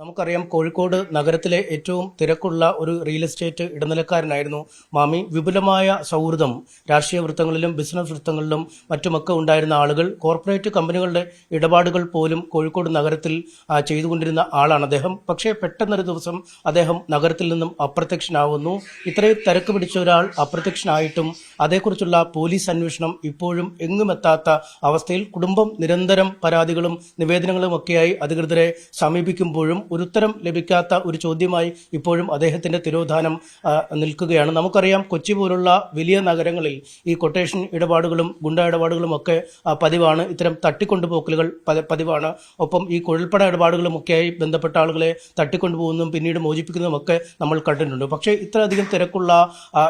നമുക്കറിയാം കോഴിക്കോട് നഗരത്തിലെ ഏറ്റവും തിരക്കുള്ള ഒരു റിയൽ എസ്റ്റേറ്റ് ഇടനിലക്കാരനായിരുന്നു മാമി. വിപുലമായ സൗഹൃദം രാഷ്ട്രീയ വൃത്തങ്ങളിലും ബിസിനസ് വൃത്തങ്ങളിലും മറ്റുമൊക്കെ ഉണ്ടായിരുന്ന ആളുകൾ കോർപ്പറേറ്റ് കമ്പനികളുടെ ഇടപാടുകൾ പോലും കോഴിക്കോട് നഗരത്തിൽ ചെയ്തുകൊണ്ടിരുന്ന ആളാണ് അദ്ദേഹം. പക്ഷേ പെട്ടെന്നൊരു ദിവസം അദ്ദേഹം നഗരത്തിൽ നിന്നും അപ്രത്യക്ഷനാവുന്നു. ഇത്രയും തിരക്ക് പിടിച്ച ഒരാൾ അപ്രത്യക്ഷനായിട്ടും അതേക്കുറിച്ചുള്ള പോലീസ് അന്വേഷണം ഇപ്പോഴും എങ്ങുമെത്താത്ത അവസ്ഥയിൽ കുടുംബം നിരന്തരം പരാതികളും നിവേദനങ്ങളും ഒക്കെയായി അധികൃതരെ സമീപിക്കുമ്പോഴും ഒരു ഉത്തരം ലഭിക്കാത്ത ഒരു ചോദ്യമായി ഇപ്പോഴും അദ്ദേഹത്തിന്റെ തിരോധാനം നിൽക്കുകയാണ്. നമുക്കറിയാം കൊച്ചി പോലുള്ള വലിയ നഗരങ്ങളിൽ ഈ കൊട്ടേഷൻ ഇടപാടുകളും ഗുണ്ട ഇടപാടുകളും ഒക്കെ പതിവാണ്. ഇത്തരം തട്ടിക്കൊണ്ടുപോക്കലുകൾ പതിവാണ്. ഒപ്പം ഈ കുഴൽപ്പട ഇടപാടുകളും ഒക്കെയായി ബന്ധപ്പെട്ട ആളുകളെ തട്ടിക്കൊണ്ടുപോകുന്നതും പിന്നീട് മോചിപ്പിക്കുന്നതും ഒക്കെ നമ്മൾ കണ്ടിട്ടുണ്ട്. പക്ഷേ ഇത്രയധികം തിരക്കുള്ള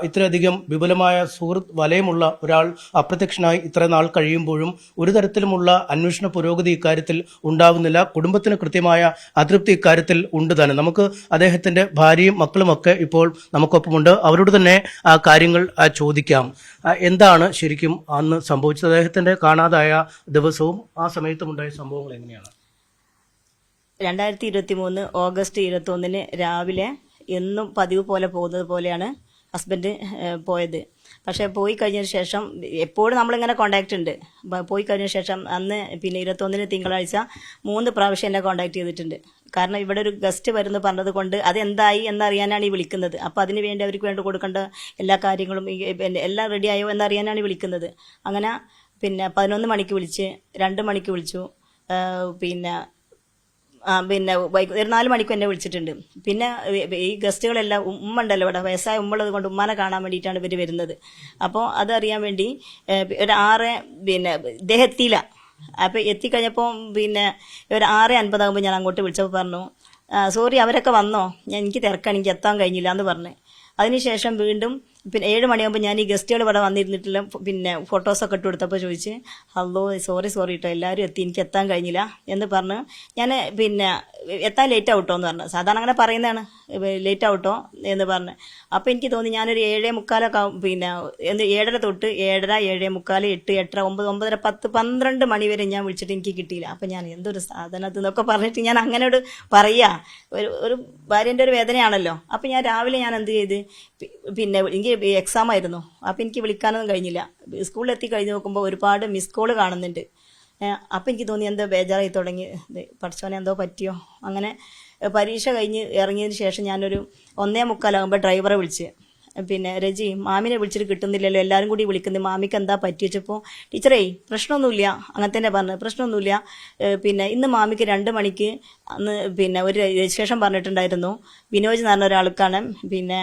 ഇത്രയധികം വിപുലമായ സുഹൃത്ത് വലയമുള്ള ഒരാൾ അപ്രത്യക്ഷനായി ഇത്ര നാൾ കഴിയുമ്പോഴും ഒരു തരത്തിലുമുള്ള അന്വേഷണ പുരോഗതി ഇക്കാര്യത്തിൽ ഉണ്ടാകുന്നില്ല കുടുംബത്തിന് കൃത്യമായ അതൃപ്തി ഇക്കാര്യത്തിൽ ഉണ്ട് തന്നെ. നമുക്ക് അദ്ദേഹത്തിന്റെ ഭാര്യയും മക്കളുമൊക്കെ ഇപ്പോൾ നമുക്കൊപ്പമുണ്ട്. അവരോട് തന്നെ ആ കാര്യങ്ങൾ ചോദിക്കാം. എന്താണ് ശരിക്കും അന്ന് സംഭവിച്ചത്? അദ്ദേഹത്തിന്റെ കാണാതായ ദിവസവും ആ സമയത്തും ഉണ്ടായ സംഭവങ്ങൾ എങ്ങനെയാണ്? രണ്ടായിരത്തി ഇരുപത്തി മൂന്ന് ഓഗസ്റ്റ് ഇരുപത്തി ഒന്നിന് രാവിലെ എന്നും പതിവ് പോലെ പോകുന്നത് പോലെയാണ് ഹസ്ബൻഡ് പോയത്. പക്ഷേ പോയി കഴിഞ്ഞതിന് ശേഷം എപ്പോഴും നമ്മളിങ്ങനെ കോണ്ടാക്ട് ഉണ്ട്. പോയി കഴിഞ്ഞ ശേഷം അന്ന് പിന്നെ ഇരുപത്തൊന്നിന് തിങ്കളാഴ്ച മൂന്ന് പ്രാവശ്യം എന്നെ കോണ്ടാക്ട് ചെയ്തിട്ടുണ്ട്. കാരണം ഇവിടെ ഒരു ഗസ്റ്റ് വരുന്നു പറഞ്ഞത് കൊണ്ട് അതെന്തായി എന്നറിയാനാണ് ഈ വിളിക്കുന്നത്. അപ്പോൾ അതിന് വേണ്ടി അവർക്ക് വേണ്ട കൊടുക്കേണ്ട എല്ലാ കാര്യങ്ങളും പിന്നെ എല്ലാം റെഡിയായോ എന്നറിയാനാണ് വിളിക്കുന്നത്. അങ്ങനെ പിന്നെ പതിനൊന്ന് മണിക്ക് വിളിച്ച് രണ്ട് മണിക്ക് വിളിച്ചു. പിന്നെ പിന്നെ ഒരു നാല് മണിക്ക് എന്നെ വിളിച്ചിട്ടുണ്ട്. പിന്നെ ഈ- ഗസ്റ്റുകളെല്ലാം ഉമ്മ ഉണ്ടല്ലോ ഇവിടെ വയസ്സായ ഉമ്മുള്ളത് കൊണ്ട് ഉമ്മാനെ കാണാൻ വേണ്ടിയിട്ടാണ് ഇവർ വരുന്നത്. അപ്പോൾ അതറിയാൻ വേണ്ടി ഒരു ആറ് പിന്നെ ഇദ്ദേഹം എത്തിയില്ല. അപ്പോൾ എത്തിക്കഴിഞ്ഞപ്പോൾ പിന്നെ ഒരു ആറ് അൻപതാകുമ്പോൾ ഞാൻ അങ്ങോട്ട് വിളിച്ചപ്പോൾ പറഞ്ഞു സോറി അവരൊക്കെ വന്നോ? ഞാൻ എനിക്ക് തിരക്കാണ് എനിക്ക് എത്താൻ കഴിഞ്ഞില്ല എന്ന് പറഞ്ഞു. അതിനുശേഷം വീണ്ടും പിന്നെ ഏഴ് മണിയാകുമ്പോൾ ഞാൻ ഈ ഗസ്റ്റുകൾ ഇവിടെ വന്നിരുന്നിട്ടില്ല. പിന്നെ ഫോട്ടോസൊക്കെ ഇട്ട് കൊടുത്തപ്പോൾ ചോദിച്ച് ഹലോ സോറി സോറി കേട്ടോ എല്ലാവരും എത്തി എനിക്ക് എത്താൻ കഴിഞ്ഞില്ല. എന്ന് പറഞ്ഞ്. ഞാൻ പിന്നെ എത്താൻ ലേറ്റ് ആവട്ടോ എന്ന് പറഞ്ഞു. സാധാരണ അങ്ങനെ പറയുന്നതാണ്. ലേറ്റ് ആവട്ടോ എന്ന് പറഞ്ഞ്. അപ്പോൾ എനിക്ക് തോന്നി ഞാനൊരു ഏഴേ മുക്കാലൊക്കെ പിന്നെ എന്ത് ഏഴര തൊട്ട് ഏഴര ഏഴേ മുക്കാൽ എട്ട് എട്ടര ഒമ്പത് ഒമ്പതര പത്ത് പന്ത്രണ്ട് മണി വരെ ഞാൻ വിളിച്ചിട്ട് എനിക്ക് കിട്ടിയില്ല. അപ്പം ഞാൻ എന്തൊരു സാധനത്ത് എന്നൊക്കെ പറഞ്ഞിട്ട് ഞാൻ അങ്ങനോട് പറയുക ഒരു ഒരു ഭാര്യന്റെ ഒരു വേദനയാണല്ലോ. അപ്പം ഞാൻ രാവിലെ ഞാൻ എന്ത് ചെയ്ത്? പിന്നെ എനിക്ക് എക്സാം ആയിരുന്നു. അപ്പം എനിക്ക് വിളിക്കാനൊന്നും കഴിഞ്ഞില്ല. സ്കൂളിൽ എത്തി കഴിഞ്ഞ് നോക്കുമ്പോൾ ഒരുപാട് മിസ് കോൾ കാണുന്നുണ്ട്. അപ്പം എനിക്ക് തോന്നി എന്തോ ബേജാറായി തുടങ്ങി. പഠിച്ചവനെ എന്തോ പറ്റിയോ? അങ്ങനെ പരീക്ഷ കഴിഞ്ഞ് ഇറങ്ങിയതിന് ശേഷം ഞാനൊരു ഒന്നേ മുക്കാലാകുമ്പോൾ ഡ്രൈവറെ വിളിച്ച്. പിന്നെ രജി മാമിനെ വിളിച്ചിട്ട് കിട്ടുന്നില്ലല്ലോ എല്ലാവരും കൂടി വിളിക്കുന്നത്. മാമിക്ക് എന്താ പറ്റിയിട്ടപ്പോൾ ടീച്ചറേ പ്രശ്നമൊന്നുമില്ല. അങ്ങനെ തന്നെ പറഞ്ഞു. പ്രശ്നമൊന്നുമില്ല. പിന്നെ ഇന്ന് മാമിക്ക് രണ്ട് മണിക്ക് അന്ന് പിന്നെ ഒരു രജിസ്ട്രേഷൻ പറഞ്ഞിട്ടുണ്ടായിരുന്നു. വിനോജ് എന്ന് ഒരാൾക്കാണ് പിന്നെ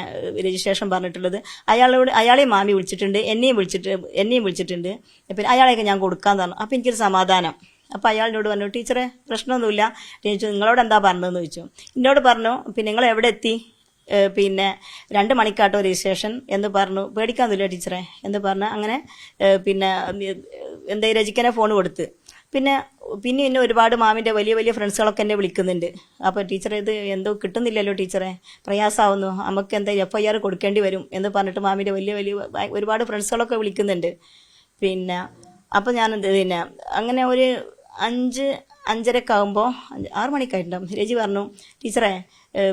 രജിസ്ട്രേഷൻ പറഞ്ഞിട്ടുള്ളത്. അയാളോട് അയാളെ മാമി വിളിച്ചിട്ടുണ്ട് എന്നെയും വിളിച്ചിട്ട് എന്നെയും വിളിച്ചിട്ടുണ്ട്. പിന്നെ അയാളെയൊക്കെ ഞാൻ കൊടുക്കാന്ന് പറഞ്ഞു. അപ്പോൾ എനിക്കൊരു സമാധാനം. അപ്പോൾ അയാളിനോട് പറഞ്ഞു ടീച്ചറെ പ്രശ്നമൊന്നുമില്ല. ടീച്ചർ നിങ്ങളോട് എന്താ പറഞ്ഞതെന്ന് ചോദിച്ചു. എന്നോട് പറഞ്ഞു പിന്നെ നിങ്ങൾ എവിടെ എത്തി? പിന്നെ രണ്ട് മണിക്കാട്ടോ രജിസ്ട്രേഷൻ എന്ന് പറഞ്ഞു. പേടിക്കാന്നില്ല ടീച്ചറെ എന്ന് പറഞ്ഞ് അങ്ങനെ പിന്നെ എന്താ രചിക്കനെ ഫോൺ കൊടുത്ത്. പിന്നെ പിന്നെ എന്നെ ഒരുപാട് മാമിന്റെ വലിയ വലിയ ഫ്രണ്ട്സുകളൊക്കെ എന്നെ വിളിക്കുന്നുണ്ട്. അപ്പോൾ ടീച്ചറെ ഇത് എന്തോ കിട്ടുന്നില്ലല്ലോ ടീച്ചറെ. പ്രയാസമാവുന്നു നമുക്ക് എന്താ എഫ് ഐ ആർ കൊടുക്കേണ്ടി വരും എന്ന് പറഞ്ഞിട്ട് മാമിന്റെ വലിയ വലിയ ഒരുപാട് ഫ്രണ്ട്സുകളൊക്കെ വിളിക്കുന്നുണ്ട്. പിന്നെ അപ്പോൾ ഞാൻ എന്ത് പിന്നെ അങ്ങനെ ഒരു അഞ്ച് അഞ്ചരക്കാകുമ്പോൾ ആറ് മണിക്കായിട്ടുണ്ടാവും. രജി പറഞ്ഞു ടീച്ചറെ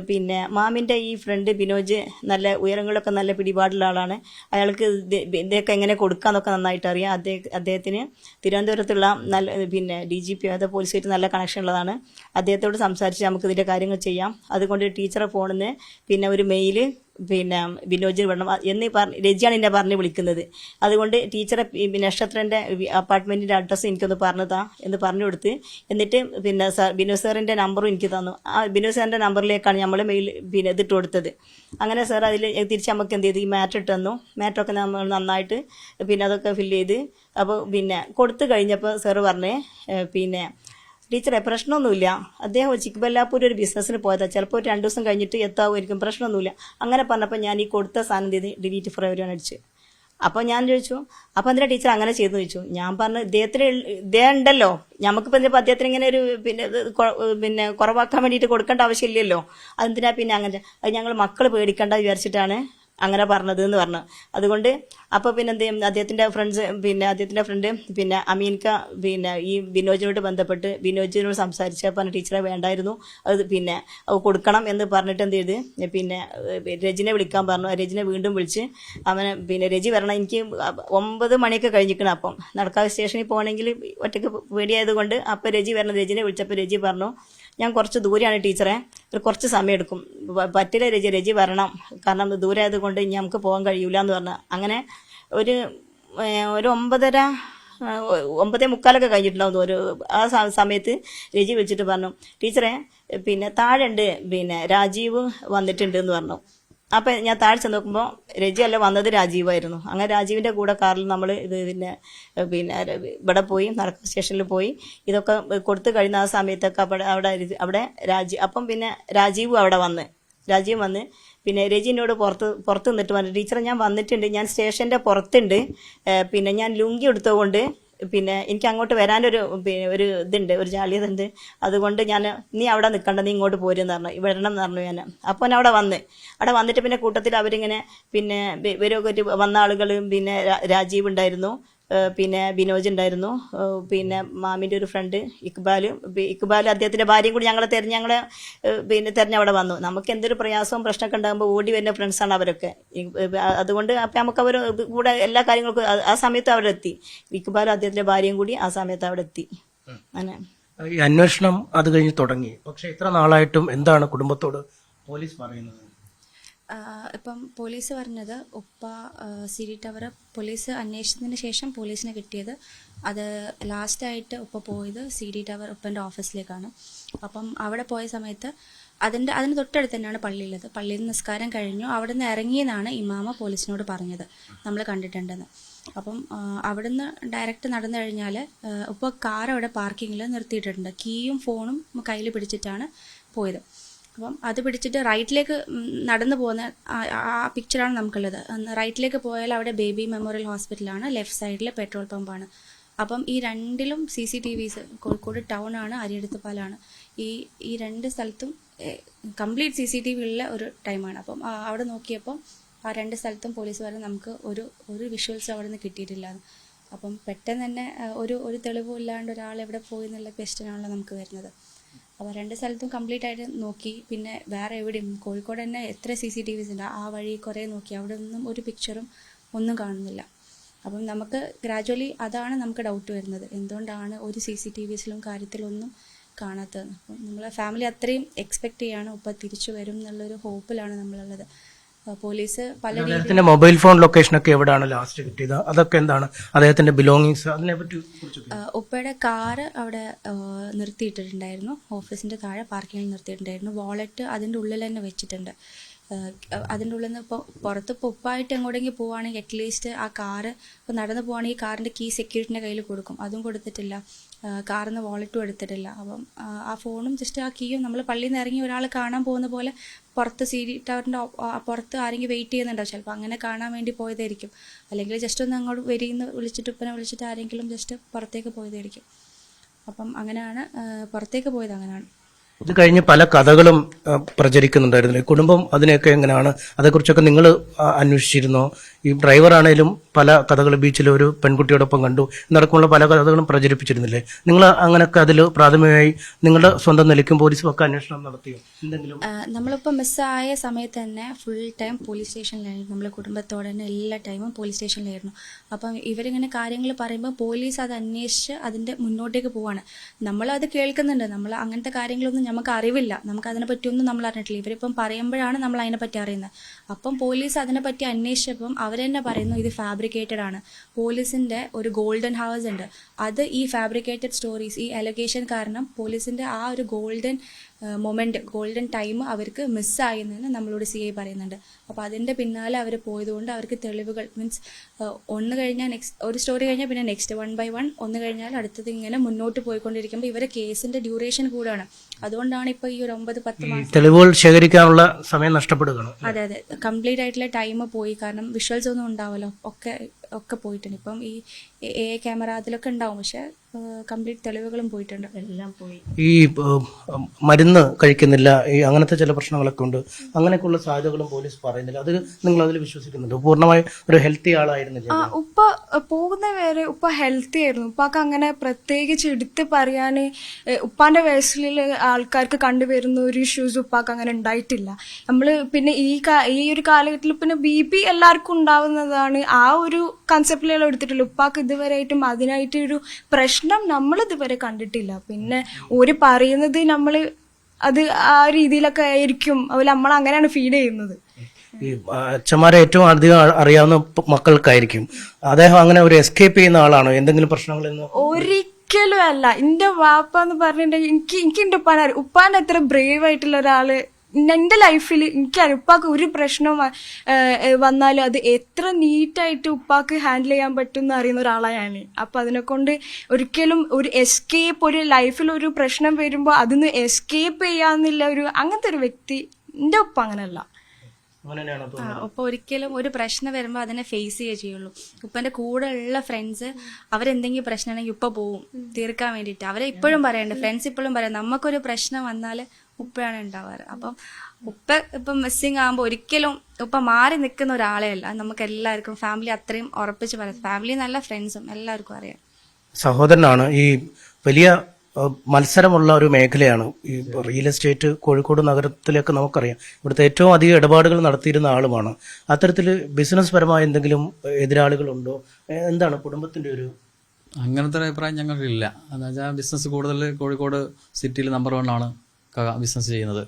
പിന്നെ മാമിന്റെ ഈ ഫ്രണ്ട് ബിനോജ് നല്ല ഉയരങ്ങളൊക്കെ നല്ല പിടിപാടുള്ള ആളാണ്. അയാൾക്ക് ഇത് ഇതൊക്കെ എങ്ങനെ കൊടുക്കാന്നൊക്കെ നന്നായിട്ട് അറിയാം. അദ്ദേഹം അദ്ദേഹത്തിന് തിരുവനന്തപുരത്തുള്ള നല്ല പിന്നെ ഡി ജി പി അതായത് പോലീസുമായിട്ട് നല്ല കണക്ഷൻ ഉള്ളതാണ്. അദ്ദേഹത്തോട് സംസാരിച്ച് നമുക്ക് ഇതിന്റെ കാര്യങ്ങൾ ചെയ്യാം. അതുകൊണ്ട് ടീച്ചറെ ഫോണിൽ നിന്ന് പിന്നെ ഒരു മെയിൽ പിന്നെ ബിനോജിന് വിടണം എന്ന് പറഞ്ഞ് രജിയാണ് എന്നെ പറഞ്ഞ് വിളിക്കുന്നത്. അതുകൊണ്ട് ടീച്ചറെ നക്ഷത്രന്റെ അപ്പാർട്ട്മെന്റിന്റെ അഡ്രസ്സ് എനിക്കൊന്ന് പറഞ്ഞു താ എന്ന് പറഞ്ഞു കൊടുത്ത് എന്നിട്ട് പിന്നെ സാർ ബിനോ സാറിന്റെ നമ്പറും എനിക്ക് തന്നു. ആ ബിനോ സാറിന്റെ നമ്പറിലേക്കാണ് നമ്മൾ മെയിൽ പിന്നെ ഇതിട്ട് കൊടുത്തത്. അങ്ങനെ സാർ അതിൽ തിരിച്ച് നമുക്ക് എന്ത് ചെയ്തു? ഈ മാറ്റർ ഇട്ട് തന്നു. മാറ്ററൊക്കെ നമ്മൾ നന്നായിട്ട് പിന്നെ അതൊക്കെ ഫില്ല് ചെയ്ത് അപ്പോൾ പിന്നെ കൊടുത്തു കഴിഞ്ഞപ്പോൾ സാറ് പറഞ്ഞേ പിന്നെ ടീച്ചറെ പ്രശ്നമൊന്നുമില്ല. അദ്ദേഹം ചിക്കബല്ലാപ്പൂർ ഒരു ബിസിനസ്സിന് പോയതാ. ചിലപ്പോൾ ഒരു രണ്ട് ദിവസം കഴിഞ്ഞിട്ട് എത്താവുമായിരിക്കും. പ്രശ്നമൊന്നുമില്ല. അങ്ങനെ പറഞ്ഞപ്പോൾ ഞാൻ ഈ കൊടുത്ത സാധനം ചെയ്ത് ഡിലീറ്റ് എവരിവൺ അടിച്ച്. അപ്പോൾ ഞാൻ ചോദിച്ചു അപ്പോൾ എന്തിനാ ടീച്ചർ അങ്ങനെ ചെയ്തു ചോദിച്ചു? ഞാൻ പറഞ്ഞു ഇദ്ദേഹത്തിന് ഇദ്ദേഹം ഉണ്ടല്ലോ. നമുക്കിപ്പോൾ എന്തിനാ അദ്ദേഹത്തിന് ഇങ്ങനെ ഒരു പിന്നെ പിന്നെ കുറവാക്കാൻ വേണ്ടിയിട്ട് കൊടുക്കേണ്ട ആവശ്യമില്ലല്ലോ. അതെന്തിനാ പിന്നെ അങ്ങനെ? അത് ഞങ്ങൾ മക്കൾ പേടിക്കേണ്ട വിചാരിച്ചിട്ടാണ് അങ്ങനെ പറഞ്ഞത് എന്ന് പറഞ്ഞു. അതുകൊണ്ട് അപ്പോൾ പിന്നെ എന്ത് ചെയ്യും? അദ്ദേഹത്തിന്റെ ഫ്രണ്ട്സ് പിന്നെ അദ്ദേഹത്തിന്റെ ഫ്രണ്ട് പിന്നെ അമീൻക പിന്നെ ഈ ബിനോജിനോട് ബന്ധപ്പെട്ട് ബിനോജിനോട് സംസാരിച്ചപ്പോൾ പറഞ്ഞ ടീച്ചറെ വേണ്ടായിരുന്നു. അത് പിന്നെ കൊടുക്കണം എന്ന് പറഞ്ഞിട്ട് എന്ത് ചെയ്ത്? പിന്നെ രജിനെ വിളിക്കാൻ പറഞ്ഞു. രജിനെ വീണ്ടും വിളിച്ച് അവനെ പിന്നെ രജി വരണം. എനിക്ക് ഒമ്പത് മണിയൊക്കെ കഴിഞ്ഞിരിക്കണം അപ്പം. നടക്കാവ് സ്റ്റേഷനിൽ പോകണമെങ്കിൽ ഒറ്റയ്ക്ക് പേടിയായത് കൊണ്ട് അപ്പം രജി വരണം. രജിനെ വിളിച്ചപ്പോൾ രജി പറഞ്ഞു ഞാൻ കുറച്ച് ദൂരെയാണ് ടീച്ചറെ. കുറച്ച് സമയം എടുക്കും. പറ്റില്ല രജി രജി വരണം. കാരണം ദൂരെ ആയതുകൊണ്ട് ഇനി നമുക്ക് പോകാൻ കഴിയൂല എന്ന് പറഞ്ഞു. അങ്ങനെ ഒരു ഒരു ഒമ്പതര ഒമ്പതേ മുക്കാലൊക്കെ കഴിഞ്ഞിട്ടുണ്ടാവും ഒരു ആ സമയത്ത് രജി വിളിച്ചിട്ട് പറഞ്ഞു ടീച്ചറെ പിന്നെ താഴെ ഉണ്ട് പിന്നെ രാജീവ് വന്നിട്ടുണ്ട് എന്ന് പറഞ്ഞു. അപ്പം ഞാൻ താഴെ ചെന്ന് നോക്കുമ്പോൾ രജി അല്ല വന്നത് രാജീവായിരുന്നു. അങ്ങനെ രാജീവിന്റെ കൂടെ കാറിൽ നമ്മൾ ഇത് പിന്നെ പിന്നെ ഇവിടെ പോയി നടക്ക സ്റ്റേഷനിൽ പോയി. ഇതൊക്കെ കൊടുത്തു കഴിഞ്ഞ ആ സമയത്തൊക്കെ അവിടെ അവിടെ അവിടെ രാജീവ് അപ്പം പിന്നെ രാജീവ് അവിടെ വന്ന്. രാജീവ് വന്ന്. പിന്നെ രജിനോട് പുറത്ത് പുറത്ത് നിന്നിട്ട് പറഞ്ഞു ടീച്ചറെ ഞാൻ വന്നിട്ടുണ്ട്. ഞാൻ സ്റ്റേഷന്റെ പുറത്തുണ്ട്. പിന്നെ ഞാൻ ലുങ്കി എടുത്തുകൊണ്ട് പിന്നെ എനിക്ക് അങ്ങോട്ട് വരാനൊരു പിന്നെ ഒരു ഇതുണ്ട് ഒരു ജാളിയത ഉണ്ട് അതുകൊണ്ട് ഞാൻ നീ അവിടെ നിൽക്കണ്ട നീ ഇങ്ങോട്ട് പോരെന്ന് പറഞ്ഞു വരണം എന്ന് പറഞ്ഞു ഞാൻ അപ്പോൾ അവിടെ വന്ന് അവിടെ വന്നിട്ട് പിന്നെ കൂട്ടത്തിൽ അവരിങ്ങനെ പിന്നെ ഇവരൊക്കെ വന്ന ആളുകളും പിന്നെ രാജീവ് ഉണ്ടായിരുന്നു. പിന്നെ ബിനോജ് ഉണ്ടായിരുന്നു. പിന്നെ മാമിന്റെ ഒരു ഫ്രണ്ട് ഇക്ബാലും ഇക്ബാൽ അദ്ദേഹത്തിന്റെ ഭാര്യയും കൂടി ഞങ്ങളെ തെരഞ്ഞ് ഞങ്ങളെ പിന്നെ തെരഞ്ഞ് അവിടെ വന്നു. നമുക്ക് എന്തൊരു പ്രയാസവും പ്രശ്നമൊക്കെ ഉണ്ടാകുമ്പോൾ ഓടി വരുന്ന ഫ്രണ്ട്സാണ് അവരൊക്കെ. അതുകൊണ്ട് അപ്പം നമുക്ക് അവർ കൂടെ എല്ലാ കാര്യങ്ങൾക്കും ആ- സമയത്ത് അവിടെ എത്തി. ഇക്ബാലും അദ്ദേഹത്തിന്റെ ഭാര്യയും കൂടി ആ സമയത്ത് അവിടെ എത്തി. അങ്ങനെ. ഈ അന്വേഷണം അത് കഴിഞ്ഞ് തുടങ്ങി. പക്ഷേ ഇത്ര നാളായിട്ടും എന്താണ് കുടുംബത്തോട് പോലീസ് പറയുന്നത്? ഇപ്പം പോലീസ് പറഞ്ഞത് ഉപ്പ സിരി ടവർ പോലീസ് അന്വേഷിച്ചതിന് ശേഷം പോലീസിന് കിട്ടിയത്. അത് ലാസ്റ്റായിട്ട് ഉപ്പ പോയത് സി ഡി ടവർ ഉപ്പന്റെ ഓഫീസിലേക്കാണ്. അപ്പം അവിടെ പോയ സമയത്ത് അതിന്റെ അതിന് തൊട്ടടുത്ത് തന്നെയാണ് പള്ളിയുള്ളത് പള്ളിയിൽ നിസ്കാരം കഴിഞ്ഞു. അവിടെ നിന്ന് ഇറങ്ങിയെന്നാണ് ഇമാമ പോലീസിനോട് പറഞ്ഞത്. നമ്മൾ കണ്ടിട്ടുണ്ടെന്ന്. അപ്പം അവിടുന്ന് ഡയറക്റ്റ് നടന്നു കഴിഞ്ഞാൽ ഉപ്പ കാർ അവിടെ പാർക്കിങ്ങിൽ നിർത്തിയിട്ടുണ്ട്. കീയും ഫോണും കയ്യിൽ പിടിച്ചിട്ടാണ് പോയത്. അപ്പം അത് പിടിച്ചിട്ട് റൈറ്റിലേക്ക് നടന്നു പോകുന്ന ആ- പിക്ചറാണ് നമുക്കുള്ളത്. റൈറ്റിലേക്ക് പോയാൽ അവിടെ ബേബി മെമ്മോറിയൽ ഹോസ്പിറ്റലാണ് ലെഫ്റ്റ് സൈഡിൽ പെട്രോൾ പമ്പാണ്. അപ്പം ഈ രണ്ടിലും C C T Vs Kozhikode town ആണ് അരിയടുത്ത് പാലാണ് ഈ ഈ രണ്ട് സ്ഥലത്തും complete C C T V ഉള്ള ഒരു ടൈമാണ്. അപ്പം അവിടെ നോക്കിയപ്പം ആ രണ്ട് സ്ഥലത്തും പോലീസുകാരെ നമുക്ക് ഒരു ഒരു വിഷ്വൽസ് അവിടെ നിന്ന് കിട്ടിയിട്ടില്ല. അപ്പം പെട്ടെന്ന് തന്നെ ഒരു ഒരു തെളിവും ഇല്ലാണ്ട് ഒരാൾ എവിടെ പോയി എന്നുള്ള ക്വസ്റ്റ്യനാണല്ലോ നമുക്ക് വരുന്നത്. അപ്പോൾ രണ്ട് സ്ഥലത്തും കംപ്ലീറ്റ് ആയിട്ട് നോക്കി. പിന്നെ വേറെ എവിടെയും കോഴിക്കോട് തന്നെ എത്ര സി സി ടി വിസ് ഉണ്ട് ആ വഴി കുറേ നോക്കി. അവിടെ ഒന്നും ഒരു പിക്ചറും ഒന്നും കാണുന്നില്ല. അപ്പം നമുക്ക് ഗ്രാജുവലി അതാണ് നമുക്ക് ഡൗട്ട് വരുന്നത്. എന്തുകൊണ്ടാണ് ഒരു സി സി ടി വിസിലും കാര്യത്തിലൊന്നും കാണാത്തത്? അപ്പം നമ്മളെ ഫാമിലി അത്രയും എക്സ്പെക്ട് ചെയ്യാണ് ഇപ്പം തിരിച്ചു വരും എന്നുള്ളൊരു ഹോപ്പിലാണ് നമ്മളുള്ളത്. പോലീസ് പല അദ്ദേഹത്തിന്റെ മൊബൈൽ ഫോൺ ലൊക്കേഷൻ ഒക്കെ എവിടെയാണ് ലാസ്റ്റ് കിട്ടിയത്? അതൊക്കെ എന്താണ്? അദ്ദേഹത്തിന്റെ ബിലോങ്ങിങ്സ് അതിനെ പറ്റി ഉപ്പയുടെ കാറ് അവിടെ നിർത്തിയിട്ടിട്ടുണ്ടായിരുന്നു. ഓഫീസിന്റെ താഴെ പാർക്കിങ്ങിൽ നിർത്തിയിട്ടുണ്ടായിരുന്നു. വാളറ്റ് അതിന്റെ ഉള്ളിൽ തന്നെ വെച്ചിട്ടുണ്ട്. അതിന്റെ ഉള്ളിൽ നിന്ന് ഇപ്പോൾ പുറത്ത് ഇപ്പോൾ ഉപ്പായിട്ട് എങ്ങോട്ടെങ്കിലും പോവുകയാണെങ്കിൽ അറ്റ്ലീസ്റ്റ് ആ കാറ് ഇപ്പോൾ നടന്നു പോവുകയാണെങ്കിൽ കാറിന്റെ കീ സെക്യൂരിറ്റിന്റെ കയ്യിൽ കൊടുക്കും. അതും കൊടുത്തിട്ടില്ല. കാറിൽ നിന്ന് വാളറ്റും എടുത്തിട്ടില്ല. അപ്പം ആ, ഫോണും ജസ്റ്റ് ആ കീയും നമ്മൾ പള്ളിയിൽ നിന്ന് ഇറങ്ങി ഒരാൾ കാണാൻ പോകുന്ന പോലെ പുറത്ത് സി ഡി ടവറിന്റെ പുറത്ത് ആരെങ്കിലും വെയിറ്റ് ചെയ്യുന്നുണ്ടാവും ചിലപ്പോൾ അങ്ങനെ കാണാൻ വേണ്ടി പോയതായിരിക്കും. അല്ലെങ്കിൽ ജസ്റ്റ് ഒന്ന് അങ്ങോട്ട് വരിയെന്ന് വിളിച്ചിട്ട് ഉപ്പനെ വിളിച്ചിട്ട് ആരെങ്കിലും ജസ്റ്റ് പുറത്തേക്ക് പോയതായിരിക്കും. അപ്പം അങ്ങനെയാണ് പുറത്തേക്ക് പോയത് അങ്ങനെയാണ്. ഇത് കഴിഞ്ഞ് പല കഥകളും പ്രചരിക്കുന്നുണ്ടായിരുന്നു കുടുംബം അതിനെയൊക്കെ എങ്ങനെയാണ് അതേക്കുറിച്ചൊക്കെ നിങ്ങൾ അന്വേഷിച്ചിരുന്നോ? ഈ ഡ്രൈവറാണേലും പല കഥകൾ ബീച്ചിൽ ഒരു പെൺകുട്ടിയോടൊപ്പം കണ്ടു എന്നടക്കമുള്ള പല കഥകളും പ്രചരിപ്പിച്ചിരുന്നില്ലേ? നിങ്ങൾ അങ്ങനെയൊക്കെ അതിൽ പ്രാഥമികമായി നിങ്ങളുടെ സ്വന്തം നിലയ്ക്കും പോലീസും ഒക്കെ അന്വേഷണം നടത്തിയോ? എന്തെങ്കിലും? നമ്മളിപ്പോൾ മിസ്സായ സമയത്ത് തന്നെ ഫുൾ ടൈം പോലീസ് സ്റ്റേഷനിലായിരുന്നു നമ്മളെ കുടുംബത്തോടെ തന്നെ എല്ലാ ടൈമും പോലീസ് സ്റ്റേഷനിലായിരുന്നു അപ്പം ഇവരിങ്ങനെ കാര്യങ്ങൾ പറയുമ്പോൾ പോലീസ് അത് അന്വേഷിച്ച് അതിന്റെ മുന്നോട്ടേക്ക് പോവാണ്. നമ്മൾ അത് കേൾക്കുന്നുണ്ട്. നമ്മൾ അങ്ങനത്തെ കാര്യങ്ങളൊന്നും നമുക്ക് അറിവില്ല നമുക്ക് അതിനെപ്പറ്റിയൊന്നും നമ്മൾ അറിഞ്ഞിട്ടില്ല. ഇവരിപ്പം പറയുമ്പോഴാണ് നമ്മൾ അതിനെപ്പറ്റി അറിയുന്നത്. അപ്പം പോലീസ് അതിനെപ്പറ്റി അന്വേഷിച്ചപ്പം അവർ തന്നെ പറയുന്നു ഇത് ഫാബ്രിക്കേറ്റഡ് ആണ്. പോലീസിന്റെ ഒരു ഗോൾഡൻ ഹൗസ് ഉണ്ട്. അത് ഈ ഫാബ്രിക്കേറ്റഡ് സ്റ്റോറീസ് ഈ അലൊക്കേഷൻ കാരണം പോലീസിന്റെ ആ ഒരു ഗോൾഡൻ മൊമെന്റ് ഗോൾഡൻ ടൈം അവർക്ക് മിസ്സായെന്ന് നമ്മളോട് സി ഐ പറയുന്നുണ്ട്. അപ്പോൾ അതിന്റെ പിന്നാലെ അവർ പോയതുകൊണ്ട് അവർക്ക് തെളിവുകൾ മീൻസ് ഒന്ന് കഴിഞ്ഞാൽ നെക്സ്റ്റ് ഒരു സ്റ്റോറി കഴിഞ്ഞാൽ പിന്നെ നെക്സ്റ്റ് വൺ ബൈ വൺ ഒന്ന് കഴിഞ്ഞാൽ അടുത്തത് ഇങ്ങനെ മുന്നോട്ട് പോയിക്കൊണ്ടിരിക്കുമ്പോൾ ഇവരെ കേസിന്റെ ഡ്യൂറേഷൻ കൂടാണ്. അതുകൊണ്ടാണ് ഇപ്പോൾ ഈ ഒരു ഒമ്പത് പത്ത് മാസം തെളിവുകൾ ശേഖരിക്കാനുള്ള സമയം നഷ്ടപ്പെടുകയാണ്. അതെ അതെ. കംപ്ലീറ്റ് ആയിട്ടുള്ള ടൈം പോയി. കാരണം വിഷ്വൽസ് ഒന്നും ഉണ്ടാവല്ലോ. ഒക്കെ ഒക്കെ പോയിട്ടുണ്ട്. ഇപ്പം ഈ എ ക്യാമറ അതിലൊക്കെ ഉണ്ടാവും. പക്ഷെ കംപ്ലീറ്റ് തെളിവുകളും പോയിട്ടുണ്ട്. എല്ലാം പോയി. ഈ മരുന്ന് കഴിക്കുന്നില്ല ഈ അങ്ങനത്തെ ചില പ്രശ്നങ്ങളൊക്കെ ഉണ്ട്. അങ്ങനെയൊക്കെയുള്ള സാധ്യതകളും പോലീസ് പറയുന്നില്ല. അത് നിങ്ങൾ അതിൽ വിശ്വസിക്കുന്നുണ്ട്? പൂർണമായി ഒരു ഹെൽത്തി ആളായിരുന്നില്ല ആ ഉപ്പ പോകുന്ന വരെ ഉപ്പ ഹെൽത്തി ആയിരുന്നു. ഉപ്പാക്ക് അങ്ങനെ പ്രത്യേകിച്ച് എടുത്ത് പറയാൻ ഉപ്പാന്റെ വയസ്സിൽ ആൾക്കാർക്ക് കണ്ടുവരുന്ന ഒരു ഇഷ്യൂസ് ഉപ്പാക്ക് അങ്ങനെ ഉണ്ടായിട്ടില്ല. നമ്മൾ പിന്നെ ഈ ഈ ഒരു കാലഘട്ടത്തിൽ പിന്നെ ബി പി എല്ലാവർക്കും ഉണ്ടാവുന്നതാണ് ആ ഒരു കൺസെപ്റ്റിലെല്ലാം എടുത്തിട്ടുള്ളൂ. ഉപ്പാക്ക് ഇതുവരെയായിട്ടും അതിനായിട്ട് ഒരു പ്രശ്നം നമ്മൾ ഇതുവരെ കണ്ടിട്ടില്ല. പിന്നെ ഒരു പറയുന്നത് നമ്മൾ അത് ആ രീതിയിലൊക്കെ ആയിരിക്കും. അതുപോലെ നമ്മൾ അങ്ങനെയാണ് ഫീഡ് ചെയ്യുന്നത്. ഈ അച്ഛന്മാരെ ഏറ്റവും അധികം അറിയാവുന്ന മക്കൾക്കായിരിക്കും. അദ്ദേഹം അങ്ങനെ ഒരു എസ്കേപ്പ് ചെയ്യുന്ന ആളാണോ? എന്തെങ്കിലും പ്രശ്നങ്ങൾ ഒരിക്കലും അല്ല. എന്റെ വാപ്പ എന്ന് പറഞ്ഞിട്ടുണ്ടെങ്കിൽ എനിക്ക് എനിക്ക് എന്റെ ഉപ്പാനെ ഉപ്പാന്റെ അത്ര ബ്രേവ് ആയിട്ടുള്ള ഒരാൾ. എന്റെ ലൈഫിൽ എനിക്കറിയാം ഉപ്പാക്ക് ഒരു പ്രശ്നം വന്നാലും അത് എത്ര നീറ്റായിട്ട് ഉപ്പാക്ക് ഹാൻഡിൽ ചെയ്യാൻ പറ്റും എന്ന് അറിയുന്ന ഒരാളാണ് അപ്പൊ അതിനെ കൊണ്ട് ഒരിക്കലും ഒരു എസ്കേപ്പ് ഒരു ലൈഫിൽ ഒരു പ്രശ്നം വരുമ്പോൾ അതിന്ന് എസ്കേപ്പ് ചെയ്യാന്നില്ല ഒരു അങ്ങനത്തെ ഒരു വ്യക്തി എന്റെ ഉപ്പ അങ്ങനല്ല. ആ ഒരിക്കലും ഒരു പ്രശ്നം വരുമ്പോൾ അതിനെ ഫേസ് ചെയ്യേ ചെയ്യുള്ളൂ. ഉപ്പന്റെ കൂടെ ഉള്ള ഫ്രണ്ട്സ് അവരെന്തെങ്കിലും പ്രശ്നമാണെങ്കിൽ ഉപ്പ പോവും തീർക്കാൻ വേണ്ടിയിട്ട്. അവരെ ഇപ്പോഴും പറയണ്ട് ഫ്രണ്ട്സ് ഇപ്പോഴും പറയാം നമുക്കൊരു പ്രശ്നം വന്നാൽ ഉപ്പയാണ് ഉണ്ടാവാറ് അപ്പം ഉപ്പ ഇപ്പം മിസ്സിങ് ആകുമ്പോൾ ഒരിക്കലും ഉപ്പ മാറി നിൽക്കുന്ന ഒരാളെ അല്ല. നമുക്ക് എല്ലാവർക്കും ഫാമിലി അത്രയും ഉറപ്പിച്ച് പറയാം. ഫാമിലി നല്ല ഫ്രണ്ട്സും എല്ലാവർക്കും അറിയാം. സഹോദരനാണ് ഈ വലിയ മത്സരമുള്ള ഒരു മേഖലയാണ്. ഈ റിയൽ എസ്റ്റേറ്റ് കോഴിക്കോട് നഗരത്തിലേക്ക് നമുക്കറിയാം. ഇവിടുത്തെ ഏറ്റവും അധികം ഇടപാടുകൾ നടത്തിയിരുന്ന ആളുമാണ്. അത്തരത്തിൽ ബിസിനസ് പരമായ എന്തെങ്കിലും എതിരാളികളുണ്ടോ? എന്താണ് കുടുംബത്തിന്റെ ഒരു അങ്ങനത്തെ ഒരു അഭിപ്രായം ഞങ്ങൾക്കില്ല. എന്ന് വെച്ചാൽ ബിസിനസ് കൂടുതൽ കോഴിക്കോട് സിറ്റിയിൽ നമ്പർ വൺ ആണ് ബിസിനസ് ചെയ്യുന്നത്.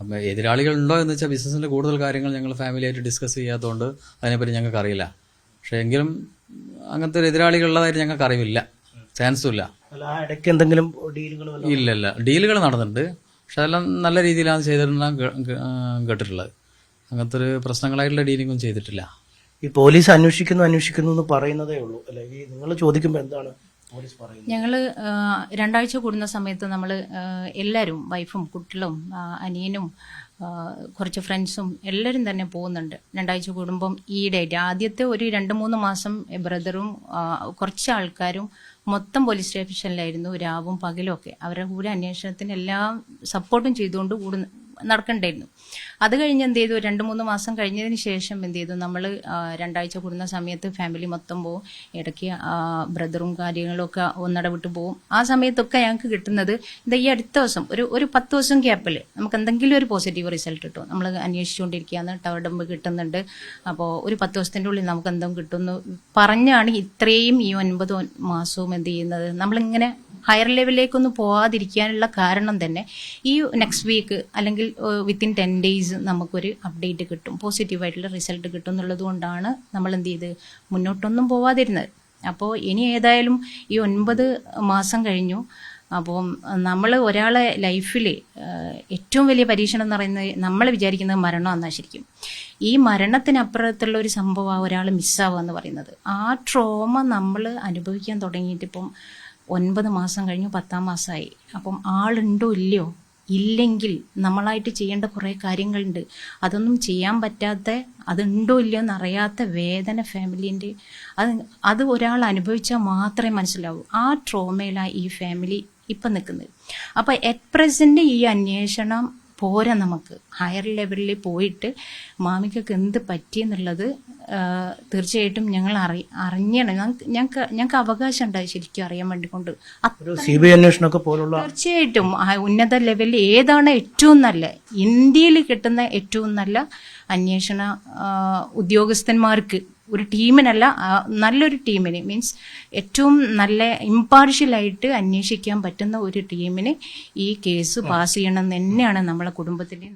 അപ്പം എതിരാളികൾ ഉണ്ടോ എന്ന് വെച്ചാൽ ബിസിനസ്സിന്റെ കൂടുതൽ കാര്യങ്ങൾ ഞങ്ങൾ ഫാമിലിയായിട്ട് ഡിസ്കസ് ചെയ്യാത്തതുകൊണ്ട് അതിനെപ്പറ്റി ഞങ്ങൾക്ക് അറിയില്ല പക്ഷേ എങ്കിലും അങ്ങനത്തെ ഒരു എതിരാളികൾ ഉള്ളതായിട്ട് ഞങ്ങൾക്ക് അറിവില്ല ചാൻസും ഇല്ല. അല്ല ആ ഇടയ്ക്ക് എന്തെങ്കിലും ഡീലുകൾ ഇല്ല ഇല്ല ഡീലുകൾ നടന്നിട്ടുണ്ട്. പക്ഷെ അതെല്ലാം നല്ല രീതിയിലാണ് ചെയ്തിട്ടുണ്ടെന്ന് കേ- കേ- കേട്ടിട്ടുള്ളത്. അങ്ങനത്തെ ഒരു പ്രശ്നങ്ങളായിട്ടുള്ള ഡീലിങ്ങും ചെയ്തിട്ടില്ല. ഈ പോലീസ് അന്വേഷിക്കുന്നു അന്വേഷിക്കുന്നു എന്ന് പറയുന്നതേ ഉള്ളൂ. അല്ലെ ഈ നിങ്ങൾ ചോദിക്കുമ്പോൾ എന്താണ് പോലീസ് പറയുന്നത്? ഞങ്ങൾ രണ്ടാഴ്ച കൂടുന്ന സമയത്ത് നമ്മൾ എല്ലാവരും വൈഫും കുട്ടികളും അനിയനും കുറച്ച് ഫ്രണ്ട്സും എല്ലാവരും തന്നെ പോകുന്നുണ്ട്. രണ്ടാഴ്ച കൂടുമ്പം ഈ ഡേറ്റ്. ആദ്യത്തെ ഒരു രണ്ട് മൂന്ന് മാസം ബ്രദറും കുറച്ച് ആൾക്കാരും മൊത്തം പോലീസ് സ്റ്റേഷനിലായിരുന്നു രാവും പകലും ഒക്കെ. അവരുടെ കൂടെ അന്വേഷണത്തിന് എല്ലാം സപ്പോർട്ടും ചെയ്തുകൊണ്ട് കൂടെ നടക്കണ്ടായിരുന്നു. അത് കഴിഞ്ഞ് എന്ത് ചെയ്തു? രണ്ട് മൂന്ന് മാസം കഴിഞ്ഞതിന് ശേഷം എന്ത് ചെയ്തു? നമ്മൾ രണ്ടാഴ്ച കൂടുന്ന സമയത്ത് ഫാമിലി മൊത്തം പോവും. ഇടയ്ക്ക് ബ്രദറും കാര്യങ്ങളും ഒക്കെ ഒന്നിടവിട്ട് പോവും. ആ സമയത്തൊക്കെ ഞങ്ങൾക്ക് കിട്ടുന്നത് ഇത് ഈ അടുത്ത ദിവസം ഒരു ഒരു പത്ത് ദിവസം ഗ്യാപ്പിൽ നമുക്ക് എന്തെങ്കിലും ഒരു പോസിറ്റീവ് റിസൾട്ട് കിട്ടും. നമ്മൾ അന്വേഷിച്ചുകൊണ്ടിരിക്കുകയാണ് ടവർ കിട്ടുന്നുണ്ട്. അപ്പോൾ ഒരു പത്ത് ദിവസത്തിന്റെ ഉള്ളിൽ നമുക്ക് എന്തും കിട്ടുന്നു പറഞ്ഞാണ് ഇത്രയും ഈ ഒൻപത് മാസവും എന്ത് ചെയ്യുന്നത്. നമ്മളിങ്ങനെ ഹയർ ലെവലിലേക്കൊന്നും പോവാതിരിക്കാനുള്ള കാരണം തന്നെ ഈ നെക്സ്റ്റ് വീക്ക് അല്ലെങ്കിൽ വിത്തിൻ ടെൻ ഡേയ്സ് നമുക്കൊരു അപ്ഡേറ്റ് കിട്ടും. പോസിറ്റീവായിട്ടുള്ള റിസൾട്ട് കിട്ടും എന്നുള്ളത് കൊണ്ടാണ് നമ്മൾ എന്ത് ചെയ്ത്? മുന്നോട്ടൊന്നും പോവാതിരുന്നത്. അപ്പോൾ ഇനി ഏതായാലും ഈ ഒൻപത് മാസം കഴിഞ്ഞു. അപ്പം നമ്മൾ ഒരാളെ ലൈഫിൽ ഏറ്റവും വലിയ പരീക്ഷണം എന്ന് പറയുന്നത് നമ്മൾ വിചാരിക്കുന്നത് മരണം എന്നാ ശരിക്കും. ഈ മരണത്തിനപ്പുറത്തുള്ള ഒരു സംഭവമാണ് ഒരാൾ മിസ്സാവുക എന്ന് പറയുന്നത്. ആ ട്രോമ നമ്മൾ അനുഭവിക്കാൻ തുടങ്ങിയിട്ട് ഇപ്പം ഒൻപത് മാസം കഴിഞ്ഞു പത്താം മാസമായി. അപ്പം ആളുണ്ടോ ഇല്ലയോ? ഇല്ലെങ്കിൽ നമ്മളായിട്ട് ചെയ്യേണ്ട കുറേ കാര്യങ്ങളുണ്ട്. അതൊന്നും ചെയ്യാൻ പറ്റാത്ത അതുണ്ടോ ഇല്ലയോ എന്നറിയാത്ത വേദന ഫാമിലിന്റെ അത് അത് ഒരാൾ അനുഭവിച്ചാൽ മാത്രമേ മനസ്സിലാവൂ. ആ ട്രോമയിലാണ് ഈ ഫാമിലി ഇപ്പം നിൽക്കുന്നത്. അപ്പോൾ അറ്റ് പ്രസന്റ് ഈ അന്വേഷണം പോരാ നമുക്ക്. ഹയർ ലെവലിൽ പോയിട്ട് മാമിക്കൊക്കെ എന്ത് പറ്റിയെന്നുള്ളത് എന്നുള്ളത് തീർച്ചയായിട്ടും ഞങ്ങൾ അറി അറിഞ്ഞണം ഞങ്ങൾക്ക് ഞങ്ങൾക്ക് അവകാശം ഉണ്ടായി ശരിക്കും അറിയാൻ വേണ്ടി കൊണ്ട് സി ബി ഐ അന്വേഷണമൊക്കെ പോലുള്ള തീർച്ചയായിട്ടും. ഉന്നത ലെവലിൽ ഏതാണ് ഏറ്റവും നല്ല? ഇന്ത്യയിൽ കിട്ടുന്ന ഏറ്റവും നല്ല അന്വേഷണ ഉദ്യോഗസ്ഥന്മാർക്ക് ഒരു ടീമിനല്ല നല്ലൊരു ടീമിന്. മീൻസ് ഏറ്റവും നല്ല ഇമ്പാർഷ്യലായിട്ട് അന്വേഷിക്കാൻ പറ്റുന്ന ഒരു ടീമിന് ഈ കേസ് പാസ് ചെയ്യണം എന്ന് തന്നെയാണ് നമ്മളെ കുടുംബത്തിന്റെ